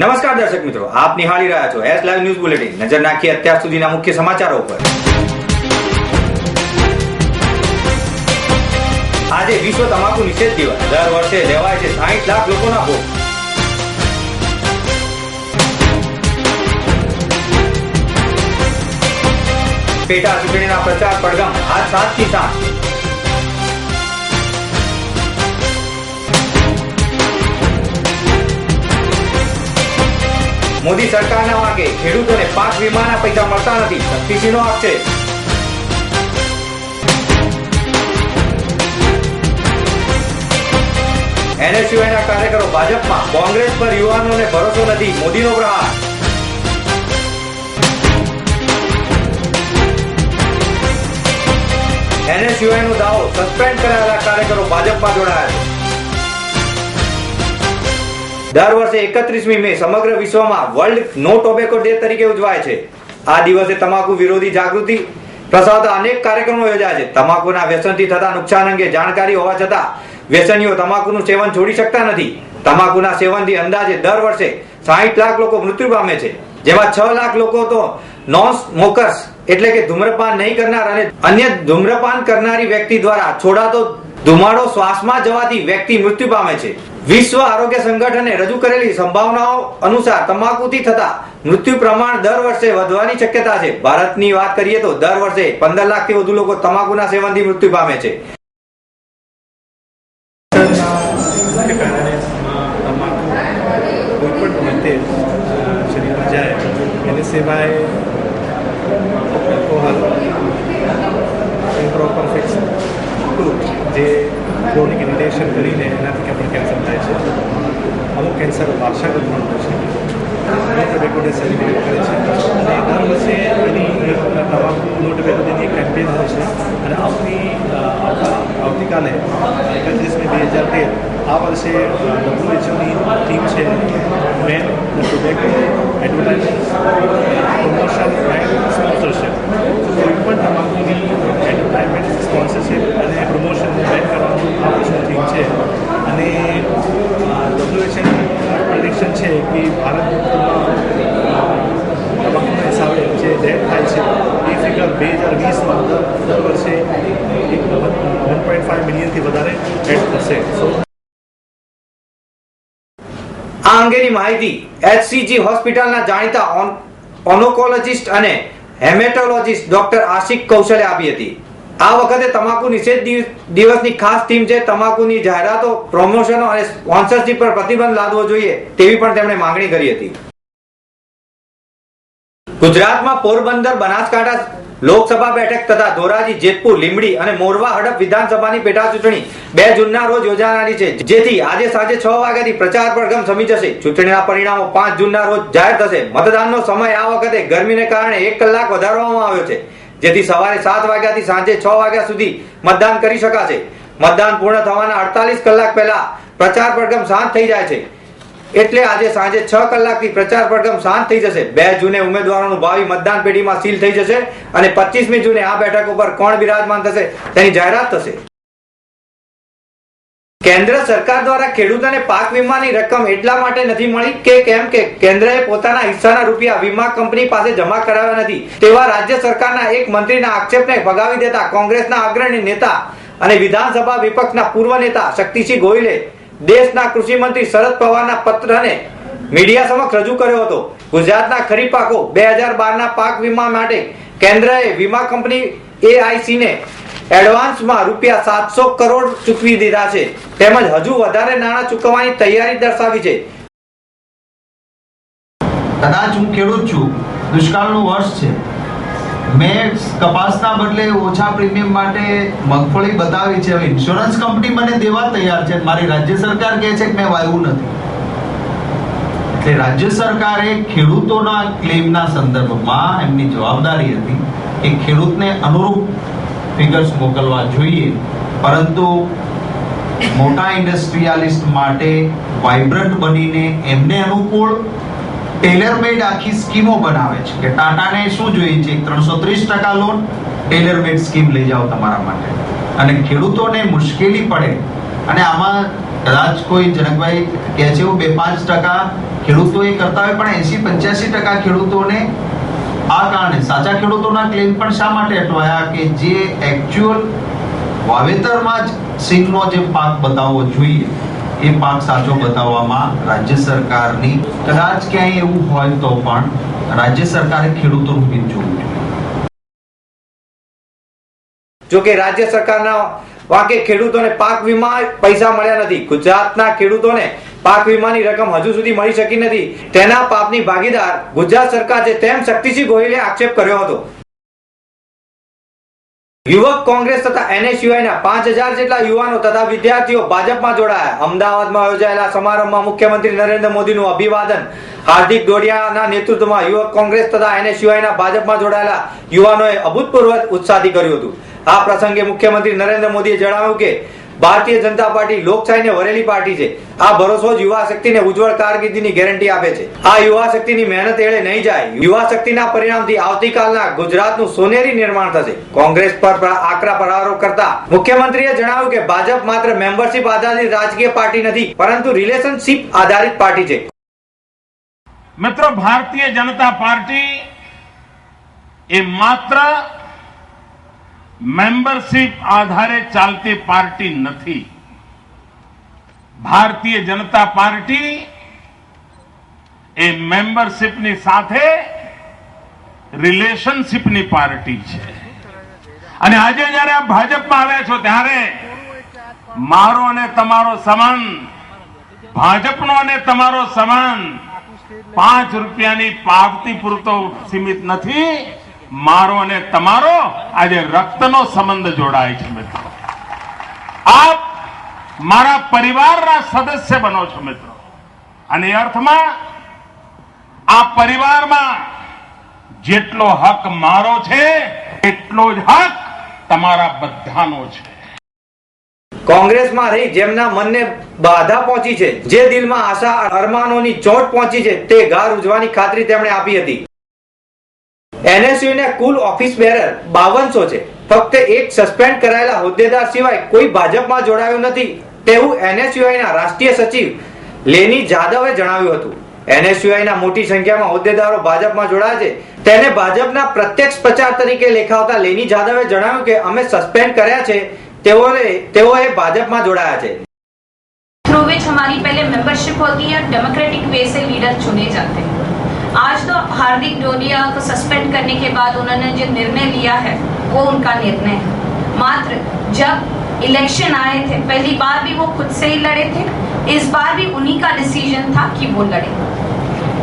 દર્શક મિત્રો, આપ નિહાળી રહ્યા છો એસ લાઈવ ન્યૂઝ બુલેટિન નજર નાખીએ અત્યાર સુધીના મુખ્ય સમાચારો પર આજે વિશ્વ તમાકુ નિષેધ દિવસ. દર વર્ષે લેવાય છે સાહીઠ લાખ લોકોના ભોગ. પેટા ચૂંટણીના પ્રચાર પડઘમ આજ સાતથી સાત મોદી સરકારના વાંકે ખેડૂતોને પાક વીમાના પૈસા મળતા નથી. શક્તિસિંહનો આક્ષેપ. એનએસયુઆઈના કાર્યકરો ભાજપમાં કોંગ્રેસ પર યુવાનોને ભરોસો નથી. મોદીનો પ્રહાર. એનએસયુઆઈનો દાવો સસ્પેન્ડ કરાયેલા કાર્યકરો ભાજપમાં જોડાયા છે. દર વર્ષે એકત્રીસમી મે સમગ્ર વિશ્વમાં વર્લ્ડ નો ટોબેકો ડે તરીકે ઉજવાય છે. આ દિવસે તમાકુ વિરોધી જાગૃતિ પ્રસારતા અનેક કાર્યક્રમો યોજાય છે. તમાકુના વ્યસનથી થતા નુકસાન અંગે જાણકારી હોવા છતાં વ્યસનીઓ તમાકુનું સેવન છોડી શકતા નથી. તમાકુના સેવનથી અંદાજે દર વર્ષે સાહીઠ લાખ લોકો મૃત્યુ પામે છે. જેમાં છ લાખ લોકો તો નોન સ્મોકર્સ એટલે કે ધૂમ્રપાન નહીં કરનાર અને અન્ય ધૂમ્રપાન કરનારી વ્યક્તિ દ્વારા છોડાતો ધુમાડો શ્વાસમાં જવાથી વ્યક્તિ મૃત્યુ પામે છે. વિશ્વ આરોગ્ય સંગઠને રજૂ કરેલી સંભાવનાઓ અનુસાર તમાકુથી થતા મૃત્યુ પ્રમાણ દર વર્ષે વધવાની શક્યતા છે. ભારતની વાત કરીએ તો દર વર્ષે પંદર લાખથી વધુ લોકો તમાકુના સેવનથી મૃત્યુ પામે છે. જે ક્રોનિક ઇરિટેશન કરીને એનાથી આપણે કેન્સર થાય છે અમુક કેન્સર વારસાગત પણ હોય છે નોટ બેકોડે સેલિબ્રેટ કરે છે અને દર વર્ષે એની એક તમાકુ નોટ બેકોડેની એક કેમ્પેન હોય છે અને આવતી અ, આવતા આવતીકાલે એકત્રીસમી બે હજાર તેર આ વર્ષે ડબ્લ્યુએચઓની ટીમ છે ban tobacco advertising promotion and sponsorship કોઈ પણ તમાકુની એડવર્ટાઇઝમેન્ટ સ્પોન્સરશિપ અને પ્રમોશનને બેન કરવાનું આ વર્ષની થીમ છે અને ડબ્લ્યુએચઓની પ્રેડિક્શન છે કે ભારતમાં તમાકુના હિસાબે જે ડેથ થાય છે, એ ફિગર બે હજાર વીસમાં દર વર્ષે એક વન પોઈન્ટ ફાઈવ મિલિયનથી વધારે એડ થશે. આ અંગેની માહિતી એચસીજી હોસ્પિટલના જાણીતા ઓનોકોલોજિસ્ટ અને હેમેટોલોજિસ્ટ ડોક્ટર આશિક કૌશલે આપી હતી. આ વખતે તમાકુ નિષેધ દિવ- દિવસની ખાસ થીમ છે તમાકુની જાહેરાતો પ્રમોશનો અને સ્પોન્સરશિપ પર પ્રતિબંધ લાદવો જોઈએ તેવી પણ તેમણે માંગણી કરી હતી. ગુજરાતમાં પોરબંદર, બનાસકાંઠા લોકસભા બેઠક તથા ધોરાજી, જેતપુર, લીંબડી અને મોરવા, હડપ વિધાનસભાની પેટા ચૂંટણી બે જૂનના રોજ યોજાનારી છે, જેથી આજે સાંજે છ વાગ્યાથી પ્રચાર પડઘમ સમી જશે. ચૂંટણીના પરિણામો પાંચ જૂનના રોજ જાહેર થશે. મતદાનનો સમય આ વખતે ગરમીને કારણે એક કલાક વધારવામાં આવ્યો છે. જેથી સવારે સાત વાગ્યાથી સાંજે છ વાગ્યા સુધી મતદાન કરી શકાશે. મતદાન પૂર્ણ થવાના અડતાલીસ કલાક પહેલા પ્રચાર પડઘમ શાંત થઈ જાય છે. એટલે આજે સાંજે છ કલાકથી પ્રચાર પડઘમ શાંત થઈ જશે. બે જૂને ઉમેદવારોનું ભાવિ મતદાન પેઢીમાં સીલ થઈ જશે અને પચીસમી જૂને આ બેઠક ઉપર કોણ બિરાજમાન થશે તેની જાહેરાત થશે. કેન્દ્ર સરકાર દ્વારા ખેડૂતોને પાક વીમાની રકમ એટલા માટે નથી મળી કે કેમ કે કેન્દ્રએ પોતાના હિસ્સાના રૂપિયા વીમા કંપની પાસે જમા કરાવ્યા નથી. તેવા રાજ્ય સરકારના એક મંત્રીના આક્ષેપને ભગાવી દેતા કોંગ્રેસના અગ્રણી નેતા અને વિધાનસભા વિપક્ષના પૂર્વ નેતા શક્તિસિંહ ગોહિલે દેશના કૃષિ મંત્રી શરદ પવારના પત્રને મીડિયા સમક્ષ રજૂ કર્યો હતો. ગુજરાતના ખરીફ પાકો બે હજાર બારના પાક વીમા માટે કેન્દ્રએ વીમા કંપની એઆઈસી ને એડવાન્સમાં રૂપિયા સાતસો કરોડ ચૂકવી દીધા છે. તેમજ હજુ વધારે નાણાં ચૂકવવાની તૈયારી દર્શાવી છે. કદાચ હું ખેડૂત છું. દુષ્કાળનું વર્ષ છે. મેં કપાસના બદલે ઓછા પ્રીમિયમ માટે મગફળી બતાવી છે. ઇન્સ્યોરન્સ કંપની મને દેવા તૈયાર છે. મારી રાજ્ય સરકાર કહે છે કે મેં વાવ્યું નથી. એટલે રાજ્ય સરકારે ખેડૂતોના ક્લેમના સંદર્ભમાં એમની જવાબદારી હતી કે ખેડૂતને અનુરૂપ ફિગર્સ મોકલવા જોઈએ. પરંતુ મોટા ઇન્ડસ્ટ્રીયાલિસ્ટ માટે વાઇબ્રન્ટ બનીને એમને અનુકૂળ ટેલરમેડ આખી સ્કીમો બનાવે છે કે ટાટાને શું જોઈએ છે? ત્રણસો ત્રીસ ટકા લોન ટેલરમેડ સ્કીમ લઈ જાઓ તમારા માટે. અને ખેડૂતોને મુશ્કેલી પડે. અને આમાં કદાચ કોઈ જનકભાઈ કહે છે બે પાંચ ટકા ખેડૂતો એ કરતા હોય, પણ એસી પંચ્યાસી ટકા ખેડૂતોને આ કારણે સાચા ખેડૂતોના ક્લેમ પણ શા માટે અટવાયા? કે જે એકચ્યુઅલ વાવેતરમાં જ સિંગનો જે પાક બતાવવો જોઈએ, એ પાક સાચો બતાવવામાં રાજ્ય સરકારની કદાચ ક્યાંય એવું હોય તો પણ રાજ્ય સરકારે ખેડૂતોનું હિત જોવું જોઈએ. જોકે રાજ્ય સરકારના વાંકે ખેડૂતોને પાક વીમા પૈસા મળ્યા નથી. ગુજરાતના ખેડૂતોને પાક વીમાની રકમ હજુ સુધી મળી શકી નથી. તેના પાપની ભાગીદાર ગુજરાત સરકાર છે તેમ શક્તિસિંહ ગોહિલે આક્ષેપ કર્યો હતો. યુવક કોંગ્રેસ તથા એનએસયુઆઈના પાંચ હજાર જેટલા યુવાનો તથા વિદ્યાર્થીઓ ભાજપમાં જોડાયા. અમદાવાદમાં યોજાયેલા સમારંભમાં મુખ્યમંત્રી નરેન્દ્ર મોદીનું અભિવાદન. હાર્દિક ડોડિયાના નેતૃત્વમાં યુવક કોંગ્રેસ તથા એનએસયુઆઈના ભાજપમાં જોડાયેલા યુવાનોએ અભૂતપૂર્વ ઉત્સાહથી કર્યું હતું. આ પ્રસંગે મુખ્યમંત્રી નરેન્દ્ર મોદીએ જણાવ્યું કે ભારતીય જનતા પાર્ટી લોકશાહીને વરેલી પાર્ટી છે. આ ભરોસો જ યુવા શક્તિને ઉજ્જવળ કારકિર્દીની ગેરંટી આપે છે. આ યુવા શક્તિની મહેનત એળે નહીં જાય. યુવા શક્તિના પરિણામથી આવતીકાલના ગુજરાતનું સોનેરી નિર્માણ થશે. કોંગ્રેસ પર આકરા પ્રહારો કરતા મુખ્યમંત્રીએ જણાવ્યું કે ભાજપ માત્ર મેમ્બરશિપ આધારિત રાજકીય પાર્ટી નથી, પરંતુ રિલેશનશિપ આધારિત પાર્ટી છે. મિત્રો, ભારતીય જનતા પાર્ટી એ માત્ર મેમ્બરશિપ આધારે ચાલતી પાર્ટી નથી. ભારતીય જનતા પાર્ટી એ મેમ્બરશિપની સાથે રિલેશનશીપની પાર્ટી છે. અને આજે જયારે આપ ભાજપમાં આવ્યા છો ત્યારે મારો અને તમારો સમાન, ભાજપનો અને તમારો સમાન પાંચ રૂપિયાની પાવતી પૂરતો સીમિત નથી. મારો અને તમારો આજે રક્તનો સંબંધ જોડાય છે મિત્રો. આપ મારા પરિવારના સદસ્ય બનો છો મિત્રો. અને અર્થમાં આ પરિવારમાં જેટલો હક મારો છે, એટલો જ હક તમારા બધાનો છે. કોંગ્રેસમાં રહી જેમના મનને બાધા પહોંચી છે, જે દિલમાં આશા અરમાનોની ચોટ પહોંચી છે, તે ગાર ઉજવાની ખાતરી તેમણે આપી હતી. NSU ને કુલ ઓફિસ બેરર બાવનસો છે ફક્ત એક સસ્પેન્ડ કરાયેલા હોદ્દેદાર સિવાય કોઈ ભાજપમાં જોડાયું નથી તેવું NSUI ના રાષ્ટ્રીય સચિવ લેની જાદવે જણાવ્યું હતું NSUI ના મોટી સંખ્યામાં હોદ્દેદારો ભાજપમાં જોડાયા છે તેને ભાજપના પ્રત્યક્ષ પ્રચાર તરીકે લેખાવતા લેની જાદવે જણાવ્યું કે અમે સસ્પેન્ડ કર્યા છે તેઓએ તેઓએ ભાજપમાં જોડાયા છે थ्रू विच हमारी पहले मेंबरशिप होती है डेमोक्रेटिक वे से लीडर चुने जाते हैं आज तो हार्दिक डोडिया को सस्पेंड करने के बाद उन्होंने जो निर्णय लिया है, वो उनका निर्णय है। मात्र जब इलेक्शन आए थे, पहली बार भी वो खुद से ही लड़े थे, इस बार भी उन्हीं का डिसीज़न था कि वो लड़े।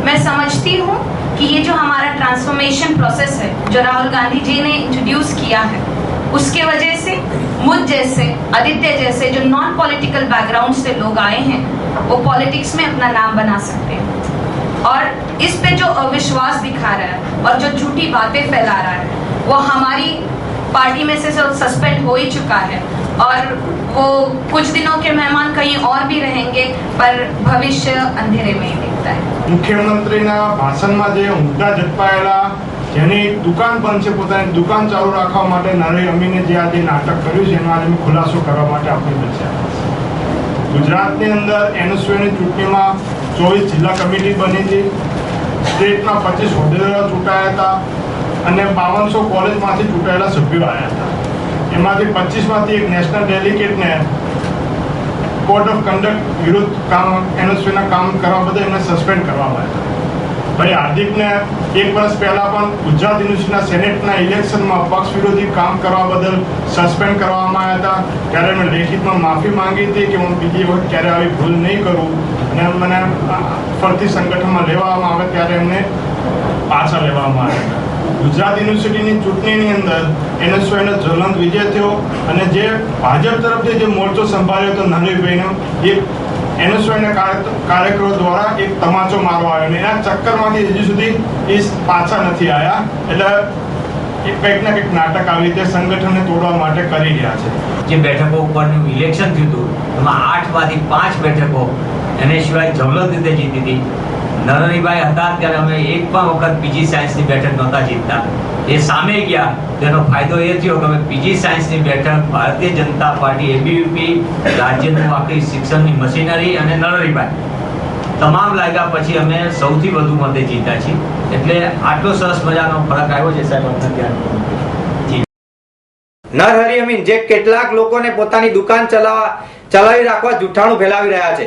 मैं समझती हूँ कि ये जो हमारा ट्रांसफॉर्मेशन प्रोसेस है, जो राहुल गांधी जी ने इंट्रोड्यूस किया है, उसके वजह से, मुझ जैसे, आदित्य जैसे जो नॉन पॉलिटिकल बैकग्राउंड से लोग आए हैं, वो पॉलिटिक्स में अपना नाम बना सकते हैं। और इस पे जो अविश्वास दिखा रहा है और जो झूठी बातें फैला रहा है वो हमारी पार्टी में से सस्पेंड हो ही चुका है और वो कुछ दिनों के मेहमान कहीं और भी रहेंगे पर भविष्य अंधेरे में ही दिखता है મુખ્યમંત્રીના ભાષણમાં જે મુદ્દા ઝડપાયેલા જેની દુકાન બંધ છે પોતાની દુકાન ચાલુ રાખવા માટે નરેન્દ્ર અમીને જે આજે નાટક કર્યું છે એનો આજે અમે ખુલાસો કરવા માટે આપણે બચ્યા ગુજરાતની અંદર એનએસયુની ચૂંટણીમાં ચોવીસ જિલ્લા કમિટી બની હતી. સ્ટેટના પચીસ હોદ્દેદારો ચૂંટાયા હતા અને બાવનસો કોલેજમાંથી ચૂંટાયેલા સભ્યો આવ્યા હતા. એમાંથી પચીસમાંથી એક નેશનલ ડેલિગેટને કોડ ઓફ કન્ડક્ટ વિરુદ્ધ કામ એનએસપીના કામ કરવા બદલ એમને સસ્પેન્ડ કરવામાં આવ્યા ભાઈ, હાર્દિકને એક વર્ષ પહેલા પણ ગુજરાત યુનિવર્સિટીના સેનેટના ઇલેક્શનમાં પક્ષ વિરોધી કામ કરવા બદલ સસ્પેન્ડ કરવામાં આવ્યા હતા. ત્યારે મેં લેખિતમાં માફી માંગી હતી કે હું બીજી વખત ક્યારે આવી ભૂલ નહીં કરું અને મને ફરતી સંગઠનમાં લેવામાં આવે ત્યારે એમને પાછા લેવામાં આવ્યા ગુજરાત યુનિવર્સિટીની ચૂંટણીની અંદર એનએસયુનો જ્વલંત વિજય થયો અને જે ભાજપ તરફથી જે મોરચો સંભાળ્યો હતો નાનીભાઈનો એક એનએસયુના કાર્યકરો દ્વારા એક તમાચો મારવા આવ્યો અને એના ચક્કરમાંથી હજુ સુધી એ પાછા નથી આવ્યા એટલે એક કંઈક ના કંઈક નાટક આવી રીતે સંગઠનને તોડવા માટે કરી રહ્યા છે. જે બેઠકો ઉપરનું ઇલેક્શન થયું હતું, એમાં આઠમાંથી પાંચ બેઠકો એને સિવાય જવલત રીતે જીતી હતી. નરહરિભાઈ હતા, ત્યારે અમે એક પણ વખત પીજી સાયન્સની બેઠક નહોતા જીતતા. એ સામે ગયા, તેનો ફાયદો એ થયો કે અમે પીજી સાયન્સની બેઠક ભારતીય જનતા પાર્ટી એબીવીપી રાજ્યનું આખી શિક્ષણની મશીનરી અને નરહરિભાઈ. તમામ લાગ્યા પછી અમે સૌથી વધુ મતે જીતા છીએ. એટલે આટલો સરસ મજાનો ફરક આવ્યો છે સાહેબ અમને જી. નરહરી અમીન, જે કેટલાક લોકોને પોતાની દુકાન ચલાવવા ચલાવી રાખવા જૂઠાણું ફેલાવી રહ્યા છે.